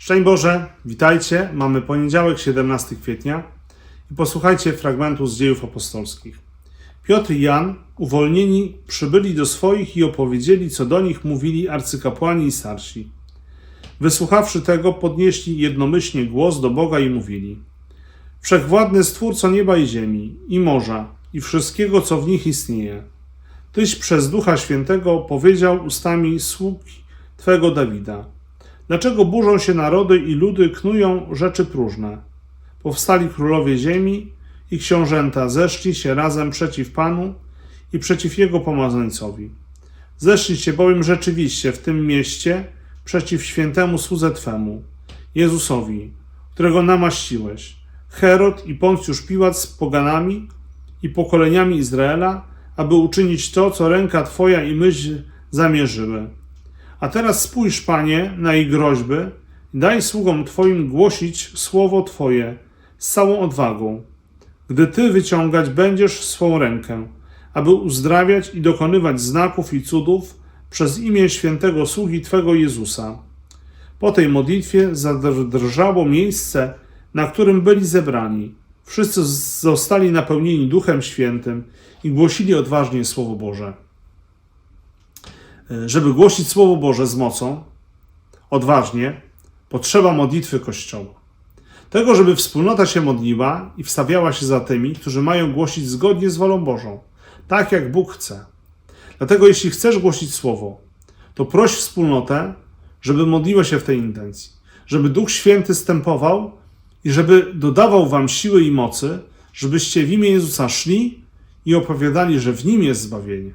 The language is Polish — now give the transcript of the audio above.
Szczęść Boże, witajcie. Mamy poniedziałek, 17 kwietnia i posłuchajcie fragmentu z dziejów apostolskich. Piotr i Jan, uwolnieni, przybyli do swoich i opowiedzieli, co do nich mówili arcykapłani i starsi. Wysłuchawszy tego, podnieśli jednomyślnie głos do Boga i mówili: Wszechwładny Stwórco nieba i ziemi, i morza, i wszystkiego, co w nich istnieje. Tyś przez Ducha Świętego powiedział ustami sług Twego Dawida. Dlaczego burzą się narody i ludy knują rzeczy próżne? Powstali królowie ziemi i książęta zeszli się razem przeciw Panu i przeciw Jego pomazańcowi. Zeszliście bowiem rzeczywiście w tym mieście przeciw świętemu słudze Twemu, Jezusowi, którego namaściłeś. Herod i Poncjusz Piłat z poganami i pokoleniami Izraela, aby uczynić to, co ręka Twoja i myśl zamierzyły. A teraz spójrz, Panie, na ich groźby daj sługom Twoim głosić słowo Twoje z całą odwagą, gdy Ty wyciągać będziesz swą rękę, aby uzdrawiać i dokonywać znaków i cudów przez imię świętego sługi Twego Jezusa. Po tej modlitwie zadrżało miejsce, na którym byli zebrani. Wszyscy zostali napełnieni Duchem Świętym i głosili odważnie Słowo Boże. Żeby głosić Słowo Boże z mocą, odważnie, potrzeba modlitwy Kościoła. Tego, żeby wspólnota się modliła i wstawiała się za tymi, którzy mają głosić zgodnie z wolą Bożą, tak jak Bóg chce. Dlatego, jeśli chcesz głosić Słowo, to proś wspólnotę, żeby modliła się w tej intencji, żeby Duch Święty stępował i żeby dodawał wam siły i mocy, żebyście w imię Jezusa szli i opowiadali, że w nim jest zbawienie.